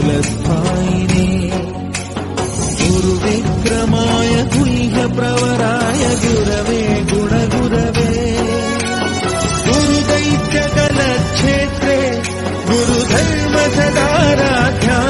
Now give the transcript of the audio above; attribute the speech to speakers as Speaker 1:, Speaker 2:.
Speaker 1: कुलस्थायिने। गुरुविक्रमाय गुरिजब्रवराय गुरवे गुणगुरवे। गुरुदैत्यकलक्षेत्रे गुरुधर्म साध्या